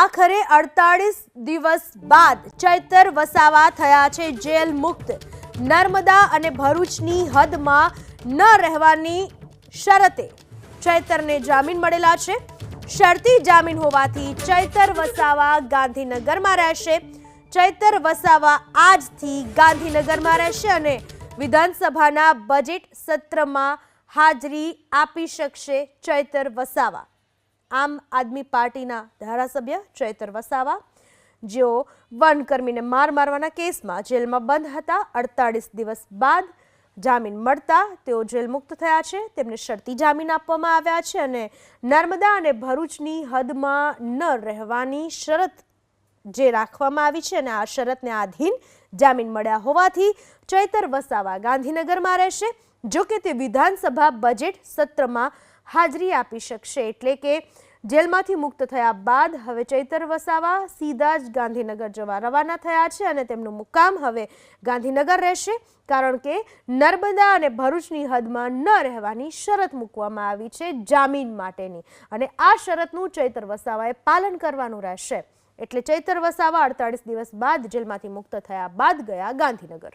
આખરે અડતાળીસ દિવસ બાદ ચૈતર વસાવા થયા છે જેલ મુક્ત. નર્મદા અને ભરૂચની હદમાં ન રહેવાની શરતે ચૈતરને જામીન મળેલા છે. શરતી જામીન હોવાથી ચૈતર વસાવા ગાંધીનગરમાં રહેશે. ચૈતર વસાવા આજથી ગાંધીનગરમાં રહેશે અને વિધાનસભાના બજેટ સત્રમાં હાજરી આપી શકશે ચૈતર વસાવા. આમ આદમી પાર્ટીના ધારાસભ્ય ચૈતર વસાવા, જેઓ વનકર્મીને માર મારવાના કેસમાં જેલમાં બંધ હતા, અડતાળીસ દિવસ બાદ જામીન મળતા તેઓ જેલ મુક્ત થયા છે. તેમને શરતી જામીન આપવામાં આવ્યા છે અને નર્મદા અને ભરૂચની હદમાં ન રહેવાની શરત જે રાખવામાં આવી છે અને આ શરતને આધીન જામીન મળ્યા હોવાથી ચૈતર વસાવા ગાંધીનગરમાં રહેશે. જો કે તે વિધાનસભા બજેટ સત્રમાં હાજરી આપી શકશે એટલે કે જેલમાંથી મુક્ત થયા બાદ હવે ચૈતર વસાવા સીધા જ ગાંધીનગર જવા રવાના થયા છે અને તેમનું મુકામ હવે ગાંધીનગર રહેશે, કારણ કે નર્મદા અને ભરૂચની હદમાં ન રહેવાની શરત મૂકવામાં આવી છે જામીન માટેની. અને આ શરતનું ચૈતર વસાવાએ પાલન કરવાનું રહેશે. એટલે ચૈતર વસાવા અડતાળીસ દિવસ બાદ જેલમાંથી મુક્ત થયા બાદ ગયા ગાંધીનગર.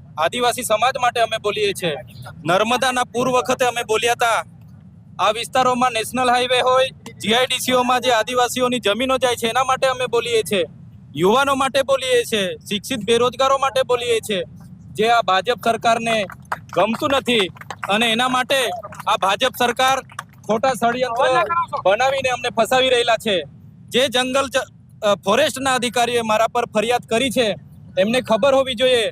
આદિવાસી સમાજ માટે અમે બોલીએ છીએ. નર્મદાના પૂર વખતે અમે બોલ્યા હતા, આ વિસ્તારોમાં નેશનલ હાઈવે હોય, જીઆઈડીસીઓમાં જે આદિવાસીઓની જમીનો જાય છે, એના માટે અમે બોલીએ છીએ. યુવાનો માટે બોલીએ છીએ, શિક્ષિત બેરોજગારો માટે બોલીએ છીએ. જે આ ભાજપ સરકારને ગમતું નથી અને એના માટે આ ભાજપ સરકાર ખોટા ષડયંત્ર બનાવીને અમને ફસાવી રહેલા છે. જે જંગલ ફોરેસ્ટના અધિકારીએ મારા પર ફરિયાદ કરી છે, એમને ખબર હોવી જોઈએ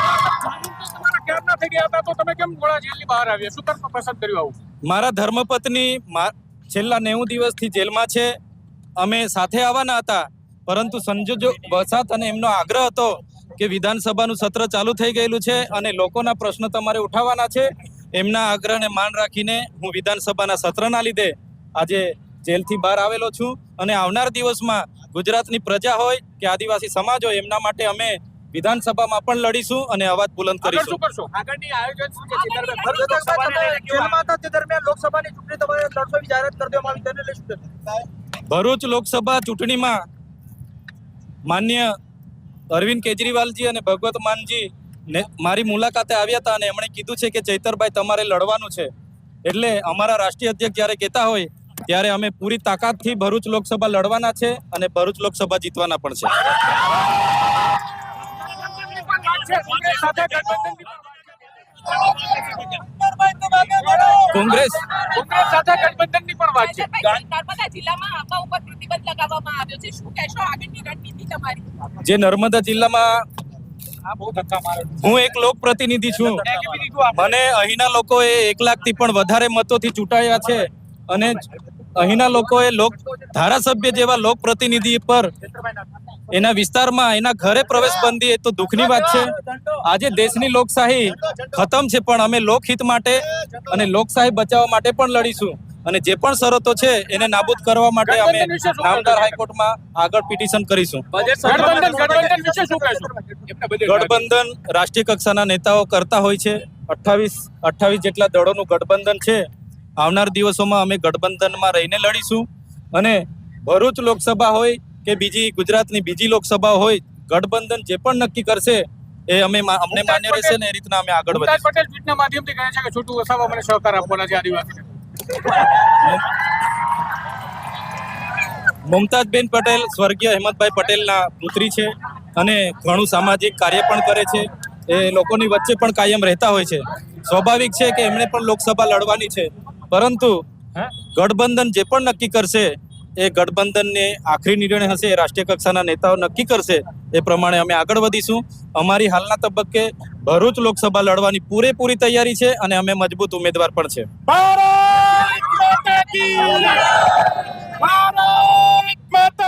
કેમ ના થઈ ગયા હતા, તો તમે કેમ ગોળા જેલની બહાર આવ્યા? શું કરવા પસંદ કર્યું આવું? મારા ધર્મપત્ની છેલ્લા નેવું દિવસથી જેલમાં છે. અમે સાથે આવવાના હતા, પરંતુ સંજોજો વસાત અને એમનો આગ્રહ હતો કે વિધાનસભાનું સત્ર ચાલુ થઈ ગયેલું છે અને લોકોના પ્રશ્નો તમારે ઉઠાવવાના છે. એમના આગ્રહને માન રાખીને હું વિધાનસભાના સત્રના લીધે આજે જેલથી બહાર આવેલો છું. અને આવનાર દિવસમાં ગુજરાતની પ્રજા હોય કે આદિવાસી સમાજ હોય, એમના માટે અમે વિધાનસભામાં પણ લડીશું અને અવાજ બુલંદ કરીશું. આગળની આયોજન શું છે? ભરૂચ ભરૂચ લોકસભા લોકસભાને તમે જેલમાં હતા તે દરમિયાન લોકસભાની ચૂંટણી તમારે લડશો જાહેરાત કરી દેવામાં આવી તેને લઈ ભરૂચ લોકસભા ચૂંટણીમાં માન્ય અરવિંદ કેજરીવાલજી અને ભગવત માનજી ને મારી મુલાકાતે આવ્યા હતા અને એમણે કીધું છે કે ચૈતરભાઈ તમારે લડવાનું છે. એટલે અમારા રાષ્ટ્રીય અધ્યક્ષ જ્યારે કહેતા હોય ત્યારે અમે પૂરી તાકાતથી ભરૂચ લોકસભા લડવાના છે અને ભરૂચ લોકસભા જીતવાના પણ છે. કોંગ્રેસ સાથે કોંગ્રેસ સાથે ગઠબંધનની પણ વાત છે. નર્મદા જિલ્લામાં આંબા ઉપર પ્રતિબંધ લગાવવામાં આવ્યો છે. શું કહેશો આગળની રણનીતિ તમારી? જે નર્મદા જિલ્લામાં આ બહુ ધક્કા મારે હું એક લોક પ્રતિનિધિ છું. મને અહીંના લોકોએ એક લાખથી પણ વધારે મતોથી ચૂંટાયા છે. અને અહીંના લોકોએ લોક ધારાસભ્ય જેવા લોક પ્રતિનિધિ પર એના વિસ્તારમાં એના ઘરે પ્રવેશ બંધી એ તો દુઃખની વાત છે. આજે દેશની લોકશાહી ખતમ છે પણ અમે લોકહિત માટે અને લોકશાહી બચાવવા માટે પણ લડીશું. અને જે પણ શરતો છે એને નાબૂદ કરવા માટે અમે નામદાર હાઈકોર્ટમાં આગળ પિટિશન કરીશું. ગઠબંધન ગઠબંધન વિશે શું કહેશો? એમને બધે ગઠબંધન રાષ્ટ્રીય કક્ષાના નેતાઓ કરતા હોય છે. અઠ્ઠાવીસ અઠ્ઠાવીસ જેટલા દળોનું ગઠબંધન છે. આવનાર દિવસોમાં અમે ગઠબંધનમાં રહીને લડીશું. અને ભરૂચ લોકસભા હોય કે બીજી ગુજરાતની બીજી લોકસભા હોય ગઠબંધન જે પણ નક્કી કરશે એ અમે અમને માન્ય રહેશે ને એ રીતના અમે આગળ વધીશું. પટેલ ટ્વીટના માધ્યમથી કહે છે કે છોટુ વસાવા મને સહકાર આપવાના છે આદિવાસી. મુમતાજબેન પટેલ સ્વર્ગીય હેમંતભાઈ પટેલના પુત્રી છે અને ઘણું સામાજિક કાર્ય પણ કરે છે. એ લોકોની વચ્ચે પણ કાયમ રહેતા હોય છે. સ્વાભાવિક છે કે એમણે પણ લોકસભા લડવાની છે. પરંતુ ગઠબંધન જે પણ નક્કી કરશે એ ગઠબંધનને આખરી નિર્ણય હશે એ રાષ્ટ્રીય કક્ષાના નેતાઓ નક્કી કરશે એ પ્રમાણે અમે આગળ વધીશું. અમારી હાલના તબક્કે ભરૂચ લોકસભા લડવાની પૂરેપૂરી તૈયારી છે અને અમે મજબૂત ઉમેદવાર પણ છે. ભારત માતા કી ભારત